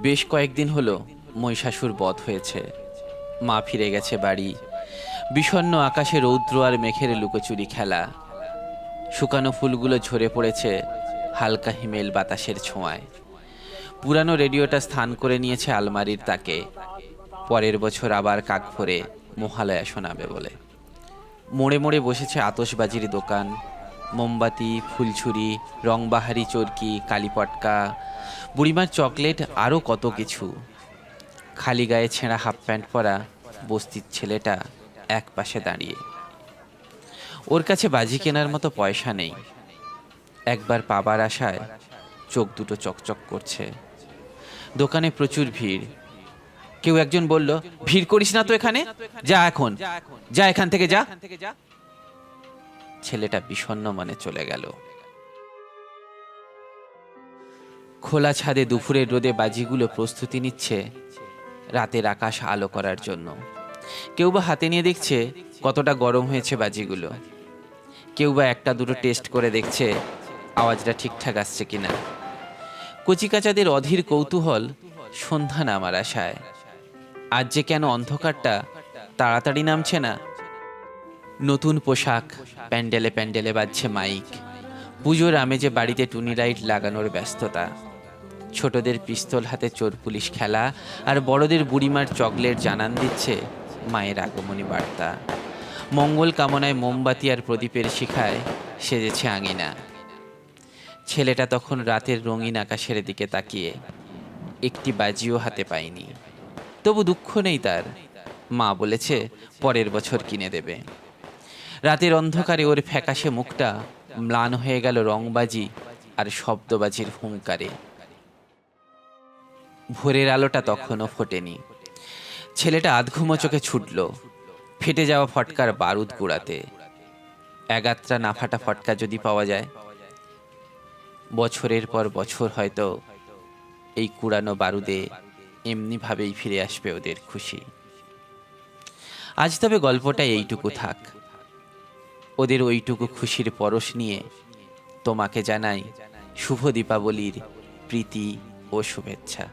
বেশ কয়েকদিন হলো মহিষাসুর বধ হয়েছে। মা ফিরে গেছে বাড়ি। বিষণ্ণ আকাশে রৌদ্র আর মেঘের লুকোচুরি খেলা। শুকানো ফুলগুলো ঝরে পড়েছে হালকা হিমেল বাতাসের ছোঁয়ায়। পুরানো রেডিওটা স্থান করে নিয়েছে আলমারির তাকে। পরের বছর আবার কাক ভরে মহালয়া শোনাবে বলে। মোড়ে মোড়ে বসেছে আতসবাজির দোকান। মোমবাতি, ফুলছুরি, রংবাহারি চরকি, কালীপটকা বুড়িমার চকলেট আরও কত কিছু। খালি গায়ে ছেঁড়া হাফ প্যান্ট পরা বস্তির ছেলেটা এক পাশে দাঁড়িয়ে। ওর কাছে বাজি কেনার মতো পয়সা নেই। একবার পাবার আশায় চোখ দুটো চকচক করছে। দোকানে প্রচুর ভিড়। কেউ একজন বলল, ভিড় করিস না তো এখানে? যা এখন। যা এখান থেকে যা। ছেলেটা বিষণ্ণ মনে চলে গেল। খোলা ছাদে দুপুরের রোদে বাজিগুলো প্রস্তুতি নিচ্ছে রাতের আকাশ আলো করার জন্য। কেউ বা হাতে নিয়ে দেখছে কতটা গরম হয়েছে বাজিগুলো। কেউ বা একটা দুটো টেস্ট করে দেখছে আওয়াজটা ঠিকঠাক আসছে কিনা। কচিকাচাদের অধীর কৌতূহল সন্ধ্যা নামার আশায়। আজ যে কেন অন্ধকারটা তাড়াতাড়ি নামছে না। নতুন পোশাক প্যান্ডেলে প্যান্ডেলে বাজছে মাইক। পুজোর আমেজে বাড়িতে টুনি লাইট লাগানোর ব্যস্ততা। ছোটদের পিস্তল হাতে চোর পুলিশ খেলা, আর বড়দের বুড়িমার চকলেট জানান দিচ্ছে মায়ের আগমনী বার্তা। মঙ্গল কামনায় মোমবাতি আর প্রদীপের শিখায় সেজেছে আঙিনা। ছেলেটা তখন রাতের রঙিন আকাশের দিকে তাকিয়ে একটি বাজিও হাতে পায়নি। তবু দুঃখ নেই তার। মা বলেছে, পরের বছর কিনে দেবে। রাতের অন্ধকারে ওর ফ্যাকাশে মুখটা ম্লান হয়ে গেল রংবাজি আর শব্দবাজির হুঙ্কারে। ভোরের আলোটা তখনও ফোটেনি। ছেলেটা আধঘুমো চোখে ছুটল। ফেটে যাওয়া ফটকার বারুদ কুড়াতে এগাত্রা না ফাটা ফটকা যদি পাওয়া যায়, বছরের পর বছর হয়তো এই কুড়ানো বারুদে এমনিভাবেই ফিরে আসবে ওদের খুশি। আজ তবে গল্পটা এইটুকু থাক। ওদের ওইটুকু খুশির পরশ নিয়ে তোমাকে জানাই শুভ দীপাবলির প্রীতি ও শুভেচ্ছা।